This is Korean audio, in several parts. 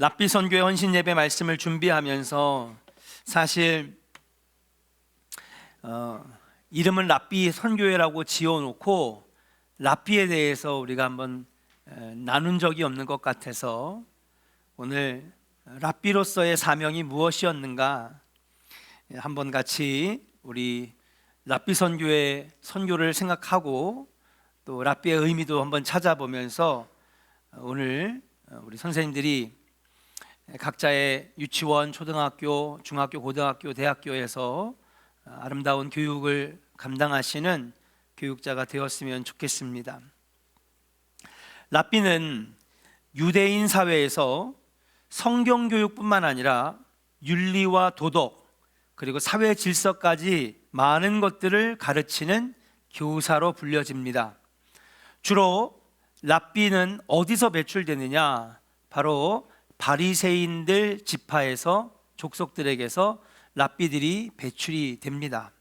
랍비 선교의 헌신 예배 말씀을 준비하면서 사실 어, 이름은 랍비 선교회라고 지어놓고 랍비에 대해서 우리가 한번 에, 나눈 적이 없는 것 같아서 오늘 랍비로서의 사명이 무엇이었는가 예, 한번 같이 우리 랍비 선교의 선교를 생각하고 또 랍비의 의미도 한번 찾아보면서 오늘 우리 선생님들이 각자의 유치원, 초등학교, 중학교, 고등학교, 대학교에서 아름다운 교육을 감당하시는 교육자가 되었으면 좋겠습니다. 랍비는 유대인 사회에서 성경 교육뿐만 아니라 윤리와 도덕 그리고 사회 질서까지 많은 것들을 가르치는 교사로 불려집니다. 주로 랍비는 어디서 배출되느냐? 바로 바리새인들 지파에서 족속들에게서 랍비들이 배출이 됩니다.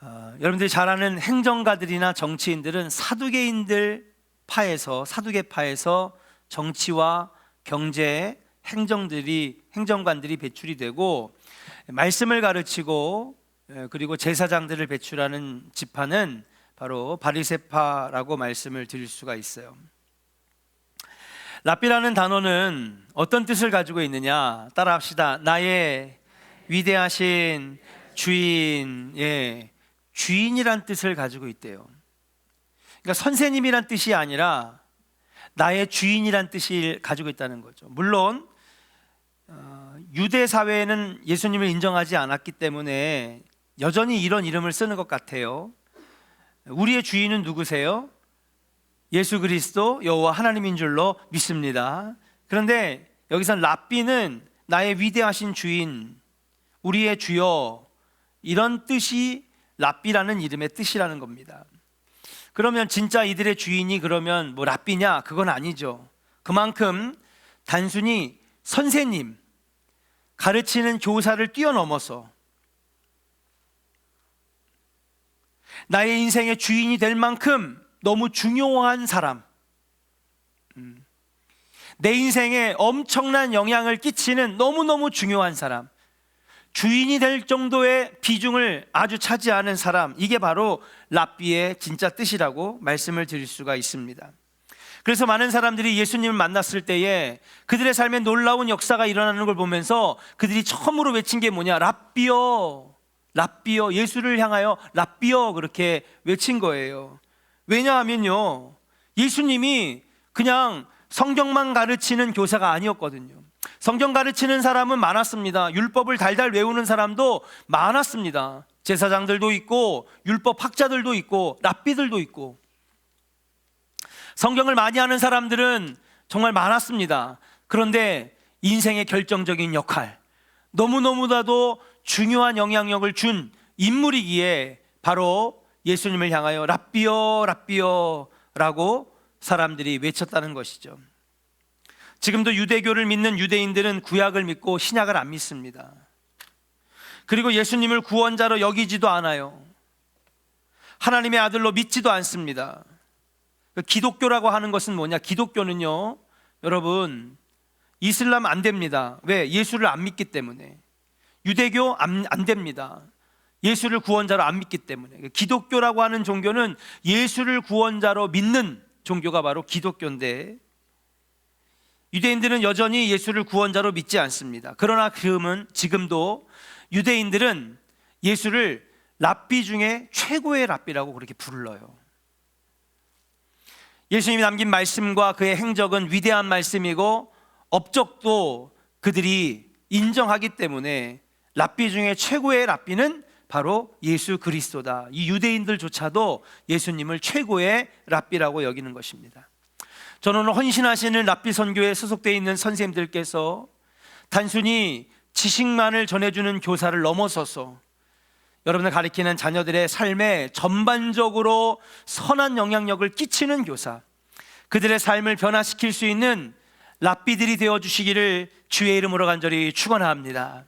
어, 여러분들이 잘 아는 행정가들이나 정치인들은 사두개인들 파에서 사두개 파에서 정치와 경제, 행정들이 행정관들이 배출이 되고 말씀을 가르치고 예, 그리고 제사장들을 배출하는 지파는 바로 바리세파라고 말씀을 드릴 수가 있어요. 랍비라는 단어는 어떤 뜻을 가지고 있느냐? 따라합시다. 나의 위대하신 주인, 예, 주인이란 뜻을 가지고 있대요. 그러니까 선생님이란 뜻이 아니라 나의 주인이란 뜻을 가지고 있다는 거죠. 물론 어, 유대 사회에는 예수님을 인정하지 않았기 때문에 여전히 이런 이름을 쓰는 것 같아요. 우리의 주인은 누구세요? 예수 그리스도 여호와 하나님인 줄로 믿습니다. 그런데 여기서 랍비는 나의 위대하신 주인, 우리의 주여 이런 뜻이 랍비라는 이름의 뜻이라는 겁니다. 그러면 진짜 이들의 주인이 그러면 뭐 랍비냐? 그건 아니죠. 그만큼 단순히 선생님, 가르치는 교사를 뛰어넘어서 나의 인생의 주인이 될 만큼 너무 중요한 사람, 음. 내 인생에 엄청난 영향을 끼치는 너무너무 중요한 사람, 주인이 될 정도의 비중을 아주 차지하는 사람, 이게 바로 랍비의 진짜 뜻이라고 말씀을 드릴 수가 있습니다. 그래서 많은 사람들이 예수님을 만났을 때에 그들의 삶에 놀라운 역사가 일어나는 걸 보면서 그들이 처음으로 외친 게 뭐냐? 랍비여, 랍비여, 예수를 향하여 랍비여 그렇게 외친 거예요. 왜냐하면요, 예수님이 그냥 성경만 가르치는 교사가 아니었거든요. 성경 가르치는 사람은 많았습니다. 율법을 달달 외우는 사람도 많았습니다. 제사장들도 있고, 율법 학자들도 있고, 랍비들도 있고. 성경을 많이 하는 사람들은 정말 많았습니다. 그런데 인생의 결정적인 역할, 너무너무나도 중요한 영향력을 준 인물이기에 바로 예수님을 향하여 랍비여, 랍비여 라고 사람들이 외쳤다는 것이죠. 지금도 유대교를 믿는 유대인들은 구약을 믿고 신약을 안 믿습니다. 그리고 예수님을 구원자로 여기지도 않아요. 하나님의 아들로 믿지도 않습니다. 그 기독교라고 하는 것은 뭐냐? 기독교는요, 여러분, 이슬람 안 됩니다. 왜? 예수를 안 믿기 때문에. 유대교 안, 안 됩니다. 예수를 구원자로 안 믿기 때문에. 기독교라고 하는 종교는 예수를 구원자로 믿는 종교가 바로 기독교인데, 유대인들은 여전히 예수를 구원자로 믿지 않습니다. 그러나 그음은 지금도 유대인들은 예수를 랍비 중에 최고의 랍비라고 그렇게 불러요. 예수님이 남긴 말씀과 그의 행적은 위대한 말씀이고 업적도 그들이 인정하기 때문에 랍비 중에 최고의 랍비는 바로 예수 그리스도다. 이 유대인들조차도 예수님을 최고의 랍비라고 여기는 것입니다. 저는 헌신하시는 랍비 선교에 소속되어 있는 선생님들께서 단순히 지식만을 전해주는 교사를 넘어서서 여러분을 가리키는 자녀들의 삶에 전반적으로 선한 영향력을 끼치는 교사, 그들의 삶을 변화시킬 수 있는 랍비들이 되어 주시기를 주의 이름으로 간절히 축원합니다.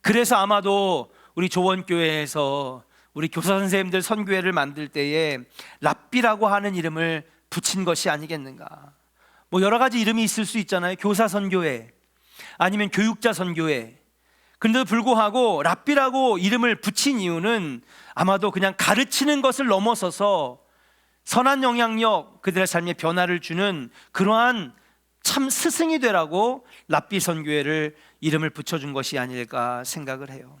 그래서 아마도 우리 조원교회에서 우리 교사 선생님들 선교회를 만들 때에 랍비라고 하는 이름을 붙인 것이 아니겠는가? 뭐 여러 가지 이름이 있을 수 있잖아요. 교사 선교회 아니면 교육자 선교회. 근데도 불구하고 랍비라고 이름을 붙인 이유는 아마도 그냥 가르치는 것을 넘어서서 선한 영향력 그들의 삶에 변화를 주는 그러한 참 스승이 되라고 랍비 선교회를 이름을 붙여준 것이 아닐까 생각을 해요.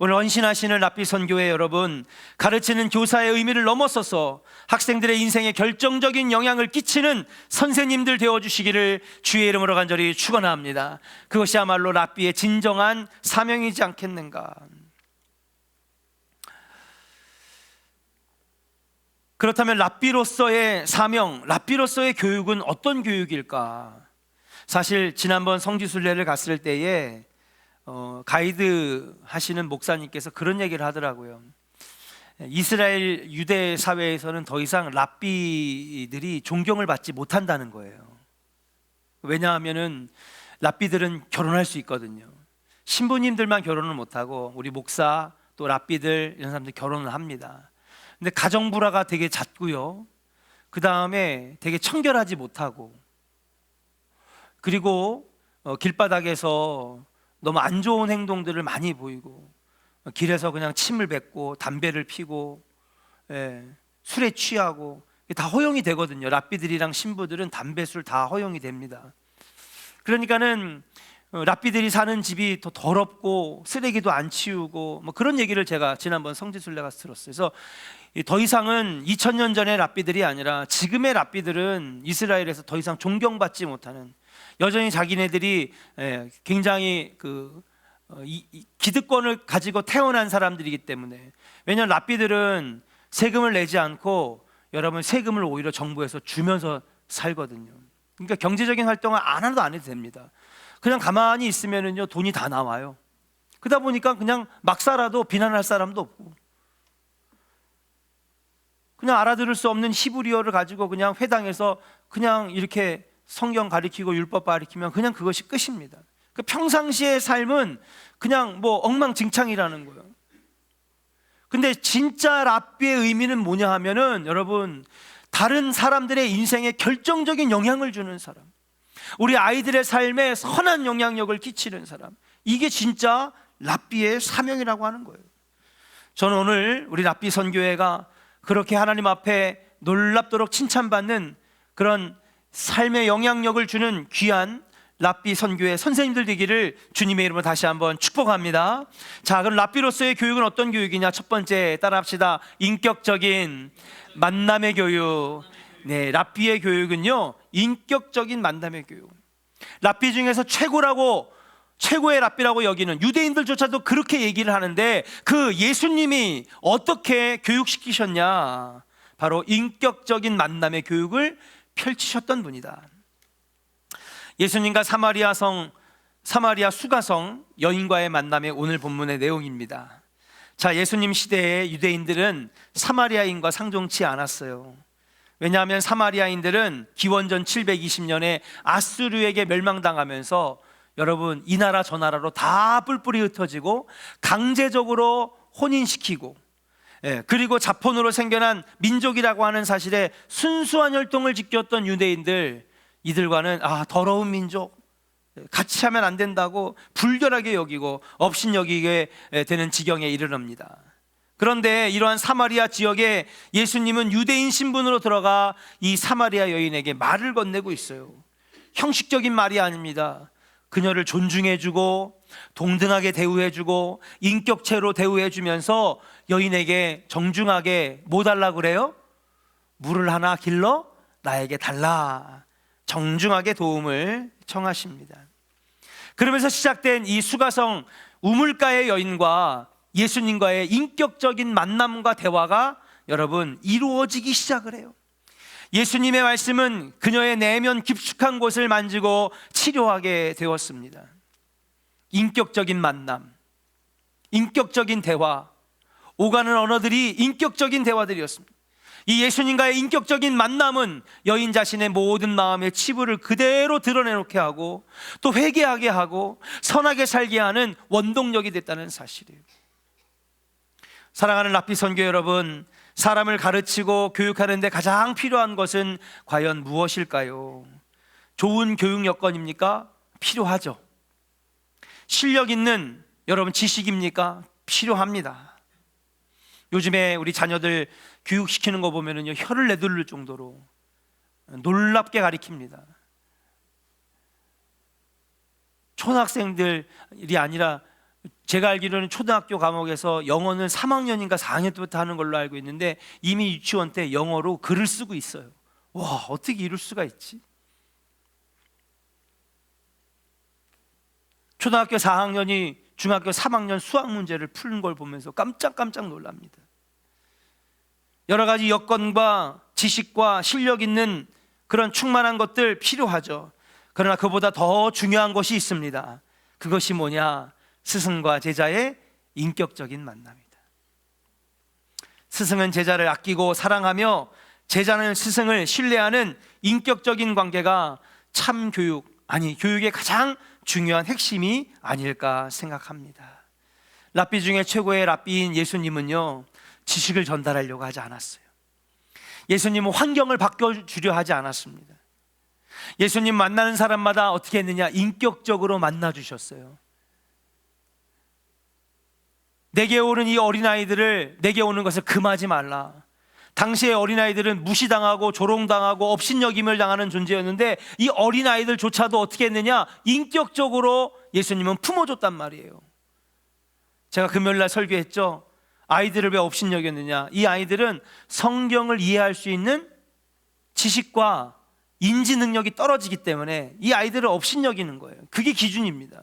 오늘 헌신하시는 랍비 선교회 여러분 가르치는 교사의 의미를 넘어서서 학생들의 인생에 결정적인 영향을 끼치는 선생님들 되어 주시기를 주의 이름으로 간절히 축원합니다. 그것이야말로 랍비의 진정한 사명이지 않겠는가? 그렇다면 랍비로서의 사명, 랍비로서의 교육은 어떤 교육일까? 사실 지난번 성지순례를 갔을 때에 어, 가이드 하시는 목사님께서 그런 얘기를 하더라고요. 이스라엘 유대 사회에서는 더 이상 랍비들이 존경을 받지 못한다는 거예요. 왜냐하면은 랍비들은 결혼할 수 있거든요. 신부님들만 결혼을 못하고 우리 목사 또 랍비들 이런 사람들 결혼을 합니다. 근데 가정 불화가 되게 잦고요. 그 다음에 되게 청결하지 못하고 그리고 어, 길바닥에서 너무 안 좋은 행동들을 많이 보이고 길에서 그냥 침을 뱉고 담배를 피고 예, 술에 취하고 다 허용이 되거든요. 랍비들이랑 신부들은 담배 술 다 허용이 됩니다. 그러니까는 어, 랍비들이 사는 집이 더 더럽고 쓰레기도 안 치우고 뭐 그런 얘기를 제가 지난번 성지순례 가서 들었어요. 그래서 이더 이상은 2000년 전의 랍비들이 아니라 지금의 랍비들은 이스라엘에서 더 이상 존경받지 못하는 여전히 자기네들이 예, 굉장히 그 어, 기득권을 가지고 태어난 사람들이기 때문에 왜냐하면 랍비들은 세금을 내지 않고 여러분 세금을 오히려 정부에서 주면서 살거든요. 그러니까 경제적인 활동을 안 하나도 안 해도 됩니다. 그냥 가만히 있으면은요 돈이 다 나와요. 그러다 보니까 그냥 막 살아도 비난할 사람도 없고 그냥 알아들을 수 없는 히브리어를 가지고 그냥 회당에서 그냥 이렇게 성경 가리키고 율법 가리키면 그냥 그것이 끝입니다. 그 평상시의 삶은 그냥 뭐 엉망진창이라는 거예요. 근데 진짜 랍비의 의미는 뭐냐 하면은 여러분 다른 사람들의 인생에 결정적인 영향을 주는 사람. 우리 아이들의 삶에 선한 영향력을 끼치는 사람. 이게 진짜 랍비의 사명이라고 하는 거예요. 저는 오늘 우리 랍비 선교회가 그렇게 하나님 앞에 놀랍도록 칭찬받는 그런 삶의 영향력을 주는 귀한 랍비 선교의 선생님들 되기를 주님의 이름으로 다시 한번 축복합니다. 자, 그럼 랍비로서의 교육은 어떤 교육이냐? 첫 번째 따라합시다. 인격적인 만남의 교육. 네, 랍비의 교육은요. 인격적인 만남의 교육. 랍비 중에서 최고라고 최고의 랍비라고 여기는 유대인들조차도 그렇게 얘기를 하는데 그 예수님이 어떻게 교육시키셨냐? 바로 인격적인 만남의 교육을 펼치셨던 분이다. 예수님과 사마리아 성 사마리아 수가성 여인과의 만남의 오늘 본문의 내용입니다. 자, 예수님 시대에 유대인들은 사마리아인과 상종치 않았어요. 왜냐하면 사마리아인들은 기원전 720년에 아수르에게 멸망당하면서 여러분 이 나라 저 나라로 다 뿔뿔이 흩어지고 강제적으로 혼인시키고 예, 그리고 자폰으로 생겨난 민족이라고 하는 사실에 순수한 혈통을 지켰던 유대인들 이들과는 아 더러운 민족 같이 하면 안 된다고 불결하게 여기고 업신 여기게 되는 지경에 이르릅니다. 그런데 이러한 사마리아 지역에 예수님은 유대인 신분으로 들어가 이 사마리아 여인에게 말을 건네고 있어요. 형식적인 말이 아닙니다. 그녀를 존중해주고 동등하게 대우해주고 인격체로 대우해주면서 여인에게 정중하게 뭐 달라 그래요? 물을 하나 길러 나에게 달라. 정중하게 도움을 청하십니다. 그러면서 시작된 이 수가성 우물가의 여인과 예수님과의 인격적인 만남과 대화가 여러분 이루어지기 시작을 해요. 예수님의 말씀은 그녀의 내면 깊숙한 곳을 만지고 치료하게 되었습니다. 인격적인 만남, 인격적인 대화, 오가는 언어들이 인격적인 대화들이었습니다. 이 예수님과의 인격적인 만남은 여인 자신의 모든 마음의 치부를 그대로 드러내놓게 하고 또 회개하게 하고 선하게 살게 하는 원동력이 됐다는 사실이에요. 사랑하는 라피 선교 여러분, 사람을 가르치고 교육하는데 가장 필요한 것은 과연 무엇일까요? 좋은 교육 여건입니까? 필요하죠. 실력 있는 여러분 지식입니까? 필요합니다. 요즘에 우리 자녀들 교육시키는 거 보면은요 혀를 내둘릴 정도로 놀랍게 가리킵니다. 초등학생들이 아니라 제가 알기로는 초등학교 과목에서 영어는 3학년인가 4학년 때부터 하는 걸로 알고 있는데 이미 유치원 때 영어로 글을 쓰고 있어요. 와 어떻게 이럴 수가 있지? 초등학교 4학년이 중학교 3학년 수학 문제를 푸는 걸 보면서 깜짝깜짝 놀랍니다. 여러 가지 여건과 지식과 실력 있는 그런 충만한 것들 필요하죠. 그러나 그보다 더 중요한 것이 있습니다. 그것이 뭐냐? 스승과 제자의 인격적인 만남이다. 스승은 제자를 아끼고 사랑하며 제자는 스승을 신뢰하는 인격적인 관계가 참 교육, 아니, 교육의 가장 중요한 핵심이 아닐까 생각합니다. 랍비 중에 최고의 랍비인 예수님은요, 지식을 전달하려고 하지 않았어요. 예수님은 환경을 바꿔주려 하지 않았습니다. 예수님 만나는 사람마다 어떻게 했느냐? 인격적으로 만나주셨어요. 내게 오는 이 어린아이들을 내게 오는 것을 금하지 말라. 당시의 어린아이들은 무시당하고 조롱당하고 업신여김을 당하는 존재였는데 이 어린아이들조차도 어떻게 했느냐? 인격적으로 예수님은 품어줬단 말이에요. 제가 금요일날 설교했죠. 아이들을 왜 업신여겼느냐? 이 아이들은 성경을 이해할 수 있는 지식과 인지 능력이 떨어지기 때문에 이 아이들을 업신여기는 거예요. 그게 기준입니다.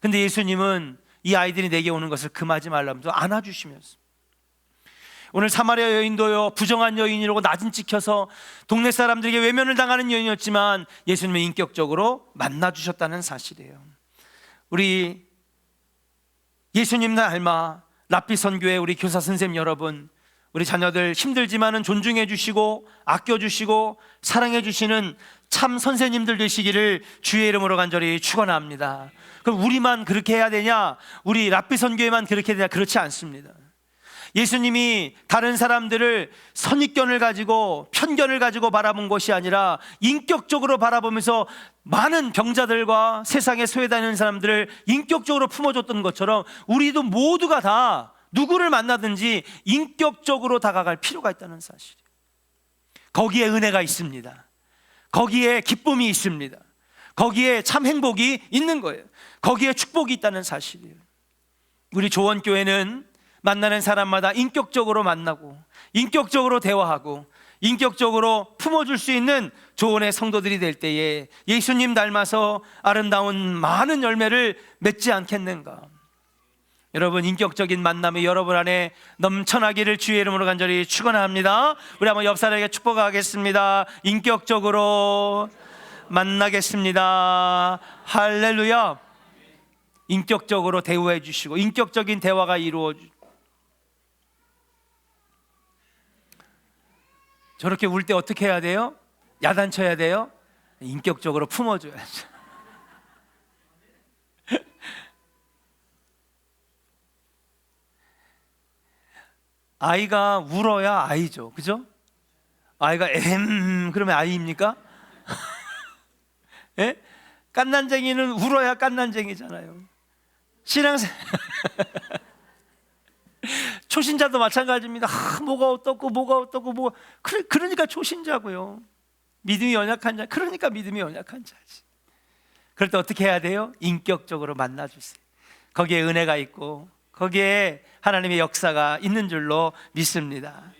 근데 예수님은 이 아이들이 내게 오는 것을 금하지 말라면서 안아주시면서 오늘 사마리아 여인도요 부정한 여인이라고 낮은 찍혀서 동네 사람들에게 외면을 당하는 여인이었지만 예수님은 인격적으로 만나 주셨다는 사실이에요. 우리 예수님 닮아 랍비 선교회 우리 교사 선생님 여러분 우리 자녀들 힘들지만은 존중해 주시고 아껴 주시고 사랑해 주시는 참 선생님들 되시기를 주의 이름으로 간절히 축원합니다. 그럼 우리만 그렇게 해야 되냐? 우리 랍비 선교회만 그렇게 해야 되냐? 그렇지 않습니다. 예수님이 다른 사람들을 선입견을 가지고 편견을 가지고 바라본 것이 아니라 인격적으로 바라보면서 많은 병자들과 세상에 소외다니는 사람들을 인격적으로 품어줬던 것처럼 우리도 모두가 다 누구를 만나든지 인격적으로 다가갈 필요가 있다는 사실이에요. 거기에 은혜가 있습니다. 거기에 기쁨이 있습니다. 거기에 참 행복이 있는 거예요. 거기에 축복이 있다는 사실이에요. 우리 조원교회는 만나는 사람마다 인격적으로 만나고 인격적으로 대화하고 인격적으로 품어줄 수 있는 조언의 성도들이 될 때에 예수님 닮아서 아름다운 많은 열매를 맺지 않겠는가? 여러분 인격적인 만남이 여러분 안에 넘쳐나기를 주의 이름으로 간절히 축원합니다. 우리 한번 옆 사람에게 축복하겠습니다. 인격적으로 만나겠습니다. 할렐루야. 인격적으로 대우해 주시고 인격적인 대화가 이루어 주. 저렇게 울 때 어떻게 해야 돼요? 야단쳐야 돼요? 인격적으로 품어줘야죠. 아이가 울어야 아이죠. 그죠? 아이가 엠 그러면 아이입니까? 예? 깐난쟁이는 울어야 깐난쟁이잖아요. 신앙생 초신자도 마찬가지입니다. 아, 뭐가 어떻고 뭐가 어떻고 뭐 그래, 그러니까 초신자고요. 믿음이 연약한 자, 그러니까 믿음이 연약한 자지. 그럴 때 어떻게 해야 돼요? 인격적으로 만나 주세요. 거기에 은혜가 있고 거기에 하나님의 역사가 있는 줄로 믿습니다.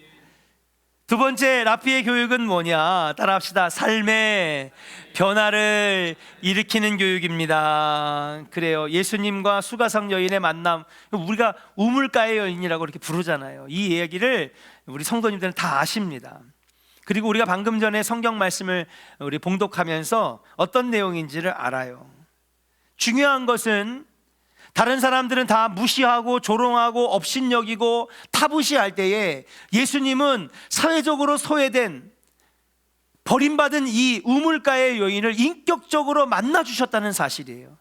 두 번째 라피의 교육은 뭐냐? 따라합시다. 삶의 변화를 일으키는 교육입니다. 그래요. 예수님과 수가성 여인의 만남, 우리가 우물가의 여인이라고 이렇게 부르잖아요. 이 이야기를 우리 성도님들은 다 아십니다. 그리고 우리가 방금 전에 성경 말씀을 우리 봉독하면서 어떤 내용인지를 알아요. 중요한 것은 다른 사람들은 다 무시하고 조롱하고 업신여기고 타부시할 때에 예수님은 사회적으로 소외된 버림받은 이 우물가의 여인을 인격적으로 만나 주셨다는 사실이에요.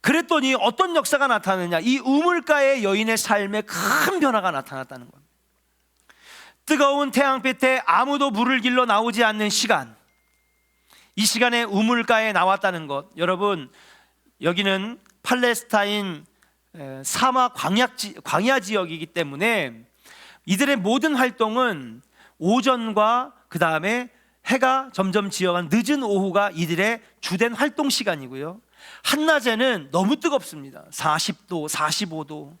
그랬더니 어떤 역사가 나타나느냐? 이 우물가의 여인의 삶에 큰 변화가 나타났다는 겁니다. 뜨거운 태양빛에 아무도 물을 길러 나오지 않는 시간. 이 시간에 우물가에 나왔다는 것, 여러분 여기는 팔레스타인 에, 사막 광야, 지역이기 때문에 이들의 모든 활동은 오전과 그 다음에 해가 점점 지어간 늦은 오후가 이들의 주된 활동 시간이고요. 한낮에는 너무 뜨겁습니다. 40도, 45도.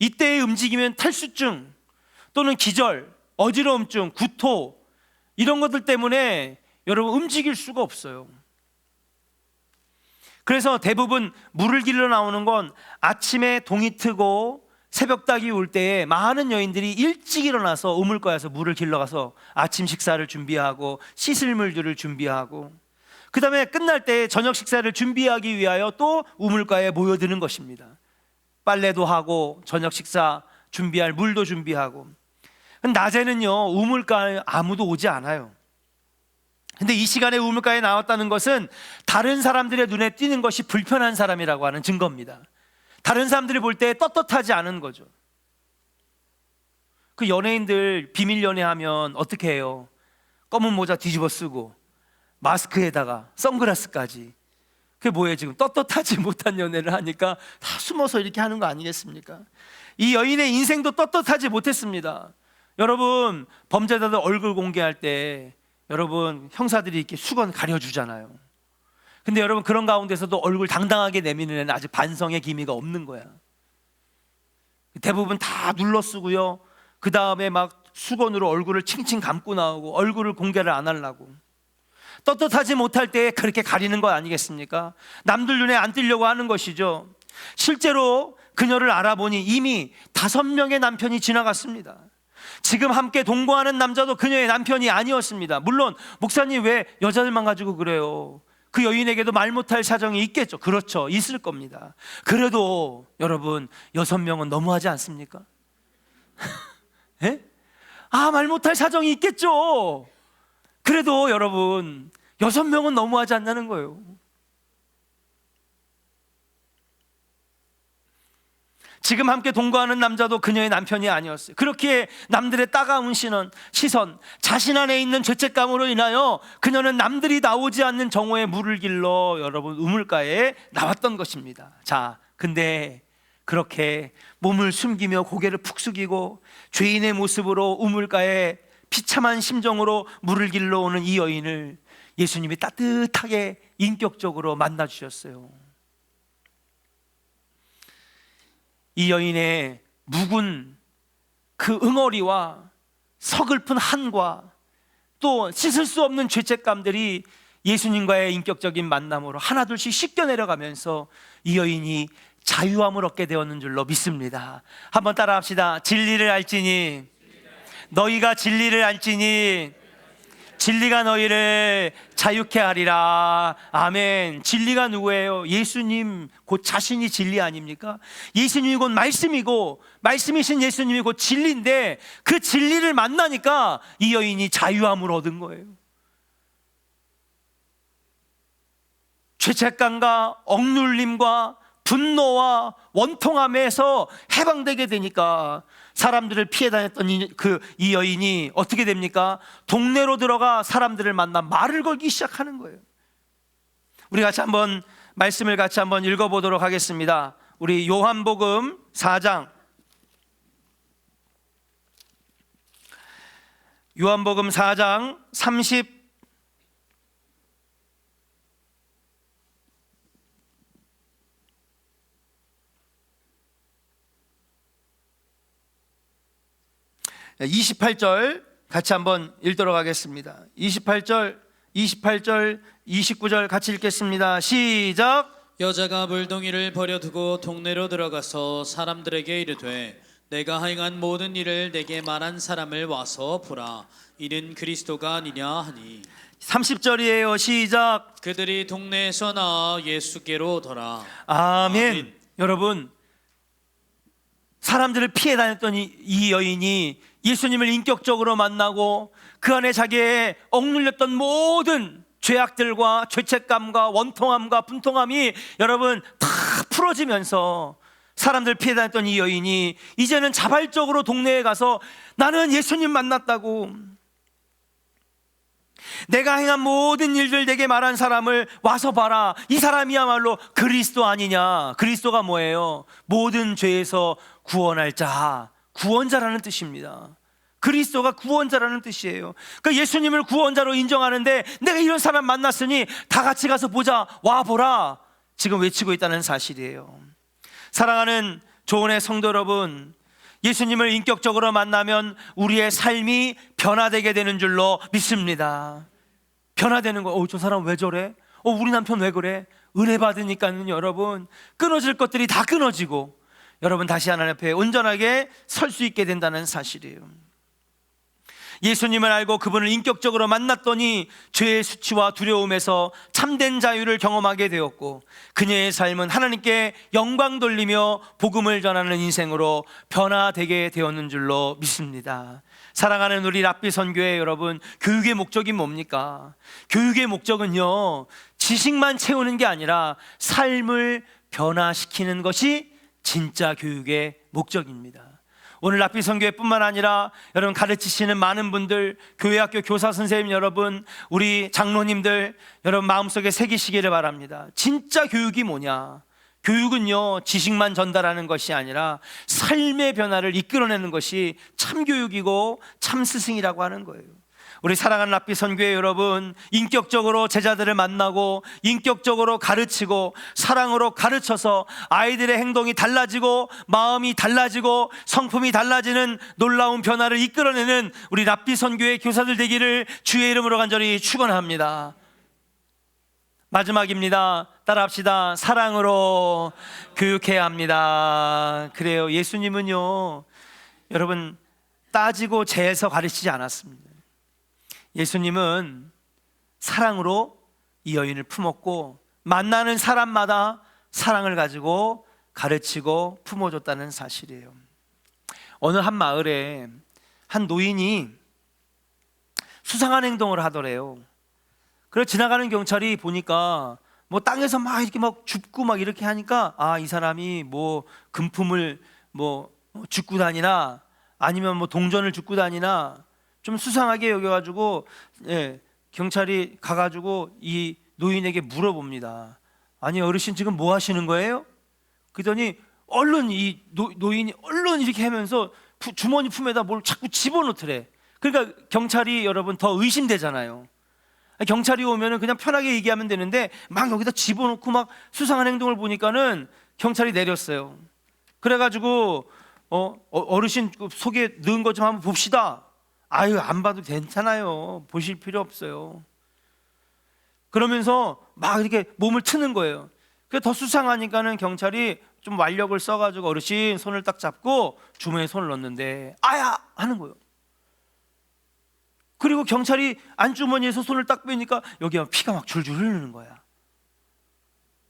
이때에 움직이면 탈수증 또는 기절, 어지러움증, 구토 이런 것들 때문에 여러분 움직일 수가 없어요. 그래서 대부분 물을 길러 나오는 건 아침에 동이 트고 새벽 닭이 올 때에 많은 여인들이 일찍 일어나서 우물가에서 물을 길러 가서 아침 식사를 준비하고 씻을 물들을 준비하고 그 다음에 끝날 때 저녁 식사를 준비하기 위하여 또 우물가에 모여드는 것입니다. 빨래도 하고 저녁 식사 준비할 물도 준비하고 낮에는요 우물가에 아무도 오지 않아요. 근데 이 시간에 우물가에 나왔다는 것은 다른 사람들의 눈에 띄는 것이 불편한 사람이라고 하는 증거입니다. 다른 사람들이 볼 때 떳떳하지 않은 거죠. 그 연예인들 비밀 연애하면 어떻게 해요? 검은 모자 뒤집어 쓰고 마스크에다가 선글라스까지. 그게 뭐예요? 지금 떳떳하지 못한 연애를 하니까 다 숨어서 이렇게 하는 거 아니겠습니까? 이 여인의 인생도 떳떳하지 못했습니다. 여러분 범죄자들 얼굴 공개할 때 여러분 형사들이 이렇게 수건 가려주잖아요. 근데 여러분 그런 가운데서도 얼굴 당당하게 내미는 애는 아직 반성의 기미가 없는 거야. 대부분 다 눌러 쓰고요. 그 다음에 막 수건으로 얼굴을 칭칭 감고 나오고 얼굴을 공개를 안 하려고. 떳떳하지 못할 때 그렇게 가리는 거 아니겠습니까? 남들 눈에 안 띄려고 하는 것이죠. 실제로 그녀를 알아보니 이미 다섯 명의 남편이 지나갔습니다. 지금 함께 동거하는 남자도 그녀의 남편이 아니었습니다. 물론 목사님 왜 여자들만 가지고 그래요? 그 여인에게도 말 못할 사정이 있겠죠. 그렇죠. 있을 겁니다. 그래도 여러분 여섯 명은 너무하지 않습니까? 예? 아, 말 못할 사정이 있겠죠. 그래도 여러분 여섯 명은 너무하지 않냐는 거예요. 지금 함께 동거하는 남자도 그녀의 남편이 아니었어요. 그렇기에 남들의 따가운 시선, 시선, 자신 안에 있는 죄책감으로 인하여 그녀는 남들이 나오지 않는 정오에 물을 길러 여러분 우물가에 나왔던 것입니다. 자, 근데 그렇게 몸을 숨기며 고개를 푹 숙이고 죄인의 모습으로 우물가에 비참한 심정으로 물을 길러 오는 이 여인을 예수님이 따뜻하게 인격적으로 만나 주셨어요. 이 여인의 묵은 그 응어리와 서글픈 한과 또 씻을 수 없는 죄책감들이 예수님과의 인격적인 만남으로 하나둘씩 씻겨 내려가면서 이 여인이 자유함을 얻게 되었는 줄로 믿습니다. 한번 따라합시다. 진리를 알지니 너희가 진리를 알지니 진리가 너희를 자유케 하리라. 아멘. 진리가 누구예요? 예수님 곧 자신이 진리 아닙니까? 예수님이 곧 말씀이고 말씀이신 예수님이 곧 진리인데 그 진리를 만나니까 이 여인이 자유함을 얻은 거예요. 죄책감과 억눌림과 분노와 원통함에서 해방되게 되니까 사람들을 피해 다녔던 이, 그, 이 여인이 어떻게 됩니까? 동네로 들어가 사람들을 만나 말을 걸기 시작하는 거예요. 우리 같이 한번 말씀을 같이 한번 읽어보도록 하겠습니다. 우리 요한복음 4장 요한복음 4장 30 28절 같이 한번 읽도록 하겠습니다. 28절, 28절, 29절 같이 읽겠습니다. 시작. 여자가 물동이를 버려두고 동네로 들어가서 사람들에게 이르되 내가 행한 모든 일을 내게 말한 사람을 와서 보라 이는 그리스도가 아니냐 하니 30절이에요. 시작. 그들이 동네에서 나와 예수께로 오더라 아멘. 아멘. 여러분, 사람들을 피해 다녔던 이, 이 여인이 예수님을 인격적으로 만나고 그 안에 자기의 억눌렸던 모든 죄악들과 죄책감과 원통함과 분통함이 여러분 다 풀어지면서 사람들 피해 다녔던 이 여인이 이제는 자발적으로 동네에 가서 나는 예수님 만났다고 내가 행한 모든 일들 내게 말한 사람을 와서 봐라. 이 사람이야말로 그리스도 아니냐. 그리스도가 뭐예요? 모든 죄에서 구원할 자, 구원자라는 뜻입니다. 그리스도가 구원자라는 뜻이에요. 그러니까 예수님을 구원자로 인정하는데 내가 이런 사람 만났으니 다 같이 가서 보자. 와 보라. 지금 외치고 있다는 사실이에요. 사랑하는 조은의 성도 여러분, 예수님을 인격적으로 만나면 우리의 삶이 변화되게 되는 줄로 믿습니다. 변화되는 거. 어, 저 사람 왜 저래? 어, 우리 남편 왜 그래? 은혜 받으니까는 여러분 끊어질 것들이 다 끊어지고 여러분 다시 하나님 앞에 온전하게 설 수 있게 된다는 사실이에요. 예수님을 알고 그분을 인격적으로 만났더니 죄의 수치와 두려움에서 참된 자유를 경험하게 되었고 그녀의 삶은 하나님께 영광 돌리며 복음을 전하는 인생으로 변화되게 되었는 줄로 믿습니다. 사랑하는 우리 랍비 선교회 여러분, 교육의 목적이 뭡니까? 교육의 목적은요, 지식만 채우는 게 아니라 삶을 변화시키는 것이 진짜 교육의 목적입니다. 오늘 랍비 선교회뿐만 아니라 여러분 가르치시는 많은 분들, 교회 학교 교사 선생님 여러분, 우리 장로님들 여러분 마음속에 새기시기를 바랍니다. 진짜 교육이 뭐냐? 교육은요 지식만 전달하는 것이 아니라 삶의 변화를 이끌어내는 것이 참 교육이고 참 스승이라고 하는 거예요. 우리 사랑하는 랍비 선교회 여러분, 인격적으로 제자들을 만나고 인격적으로 가르치고 사랑으로 가르쳐서 아이들의 행동이 달라지고 마음이 달라지고 성품이 달라지는 놀라운 변화를 이끌어내는 우리 랍비 선교회 교사들 되기를 주의 이름으로 간절히 축원합니다. 마지막입니다. 따라합시다. 사랑으로 교육해야 합니다. 그래요. 예수님은요, 여러분 따지고 재서 가르치지 않았습니다. 예수님은 사랑으로 이 여인을 품었고 만나는 사람마다 사랑을 가지고 가르치고 품어줬다는 사실이에요. 어느 한 마을에 한 노인이 수상한 행동을 하더래요. 그래 지나가는 경찰이 보니까 뭐 땅에서 막 이렇게 막 줍고 막 이렇게 하니까 아 이 사람이 뭐 금품을 뭐 줍고 다니나 아니면 뭐 동전을 줍고 다니나 좀 수상하게 여겨가지고 예, 경찰이 가가지고 이 노인에게 물어봅니다. 아니 어르신 지금 뭐 하시는 거예요? 그러더니 얼른 이 노, 노인이 얼른 이렇게 하면서 푸- 주머니 품에다 뭘 자꾸 집어넣더래. 그러니까 경찰이 여러분 더 의심되잖아요. 경찰이 오면은 그냥 편하게 얘기하면 되는데 막 여기다 집어넣고 막 수상한 행동을 보니까는 경찰이 내렸어요. 그래가지고 어 어, 어르신 그 속에 넣은 것 좀 한번 봅시다. 아유 안 봐도 괜찮아요. 보실 필요 없어요. 그러면서 막 이렇게 몸을 트는 거예요. 그게 더 수상하니까는 경찰이 좀 완력을 써가지고 어르신 손을 딱 잡고 주머니에 손을 넣는데 아야 하는 거예요. 그리고 경찰이 안주머니에서 손을 딱 빼니까 여기가 피가 막 줄줄 흐르는 거야.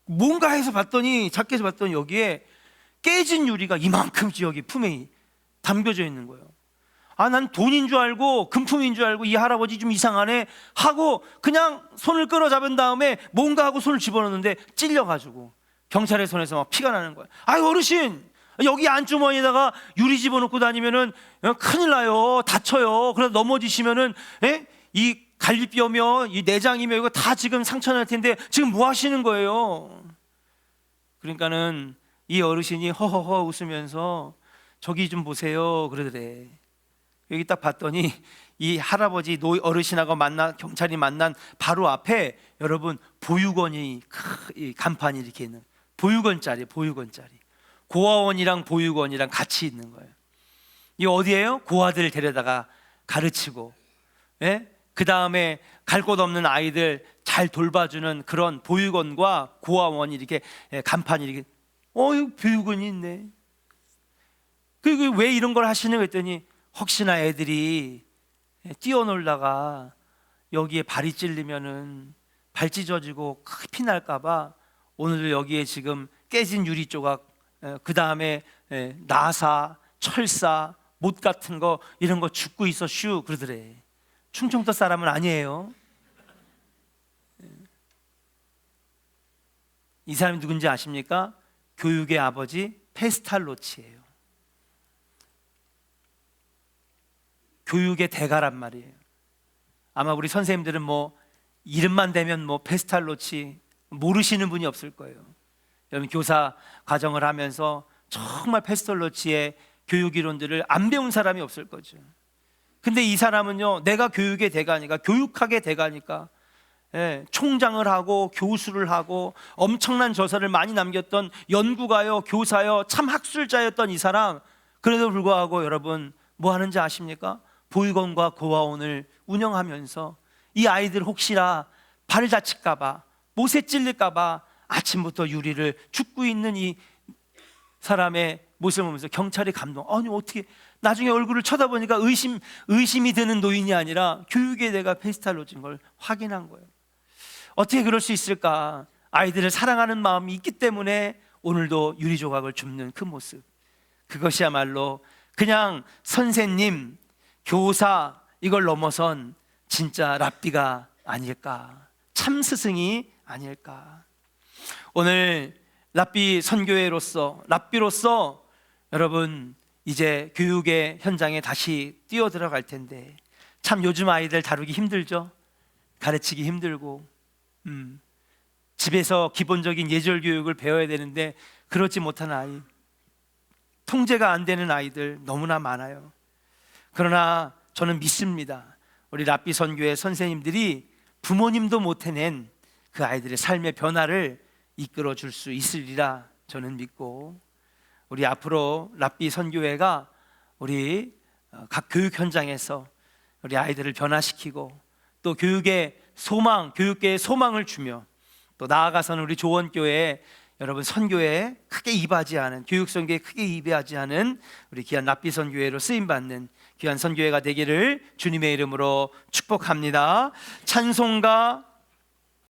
뭔가 해서 봤더니 작게 해서 봤더니 여기에 깨진 유리가 이만큼 여기 품에 담겨져 있는 거예요. 아, 난 돈인 줄 알고 금품인 줄 알고 이 할아버지 좀 이상하네 하고 그냥 손을 끌어잡은 다음에 뭔가 하고 손을 집어넣는데 찔려가지고 경찰의 손에서 막 피가 나는 거야. 아이 어르신 여기 안주머니에다가 유리 집어넣고 다니면은 어, 큰일 나요. 다쳐요. 그래서 넘어지시면은 에? 이 갈비뼈며 이 내장이며 이거 다 지금 상처 날 텐데 지금 뭐 하시는 거예요? 그러니까는 이 어르신이 허허허 웃으면서 저기 좀 보세요 그러더래. 여기 딱 봤더니 이 할아버지 노 어르신하고 만나 경찰이 만난 바로 앞에 여러분 보육원이 크- 이 간판이 이렇게 있는 보육원짜리 보육원짜리 고아원이랑 보육원이랑 같이 있는 거예요. 이 어디예요? 고아들 데려다가 가르치고, 예? 그 다음에 갈 곳 없는 아이들 잘 돌봐주는 그런 보육원과 고아원이 이렇게 예, 간판이 이렇게, 어, 이 보육원이 있네. 그리고 왜 이런 걸 하시는 거 했더니 혹시나 애들이 예, 뛰어놀다가 여기에 발이 찔리면은 발 찢어지고 크게 피 날까봐 오늘 여기에 지금 깨진 유리 조각 그 다음에 나사, 철사, 못 같은 거 이런 거 죽고 있어 슈 그러더래. 충청도 사람은 아니에요. 예. 이 사람이 누군지 아십니까? 교육의 아버지 페스탈로치예요. 교육의 대가란 말이에요. 아마 우리 선생님들은 뭐 이름만 되면 뭐 페스탈로치 모르시는 분이 없을 거예요. 여러분 교사 과정을 하면서 정말 페스탈로치의 교육 이론들을 안 배운 사람이 없을 거죠. 근데 이 사람은요, 내가 교육의 대가니까, 교육학의 대가니까, 예, 총장을 하고 교수를 하고 엄청난 저서를 많이 남겼던 연구가요, 교사요, 참 학술자였던 이 사람. 그래도 불구하고 여러분 뭐 하는지 아십니까? 보육원과 고아원을 운영하면서 이 아이들 혹시나 발 다칠까봐 못에 찔릴까봐 아침부터 유리를 죽고 있는 이 사람의 모습을 보면서 경찰이 감동. 아니 어떻게 나중에 얼굴을 쳐다보니까 의심 의심이 드는 노인이 아니라 교육에 내가 페스탈로 진 걸 확인한 거예요. 어떻게 그럴 수 있을까? 아이들을 사랑하는 마음이 있기 때문에 오늘도 유리 조각을 줍는 그 모습. 그것이야말로 그냥 선생님, 교사 이걸 넘어선 진짜 랍비가 아닐까. 참 스승이 아닐까. 오늘 랍비 선교회로서 랍비로서 여러분 이제 교육의 현장에 다시 뛰어 들어갈 텐데 참 요즘 아이들 다루기 힘들죠. 가르치기 힘들고 음, 집에서 기본적인 예절 교육을 배워야 되는데 그렇지 못한 아이 통제가 안 되는 아이들 너무나 많아요. 그러나 저는 믿습니다. 우리 랍비 선교회 선생님들이 부모님도 못 해낸 그 아이들의 삶의 변화를 이끌어 줄 수 있으리라 저는 믿고 우리 앞으로 랍비 선교회가 우리 어, 각 교육 현장에서 우리 아이들을 변화시키고 또 교육의 소망, 교육계의 소망을 주며 또 나아가서는 우리 조원교회 여러분 선교에 크게 이바지하는 교육 선교에 크게 이바지하는 우리 귀한 납비 선교회로 쓰임 받는 귀한 선교회가 되기를 주님의 이름으로 축복합니다. 찬송가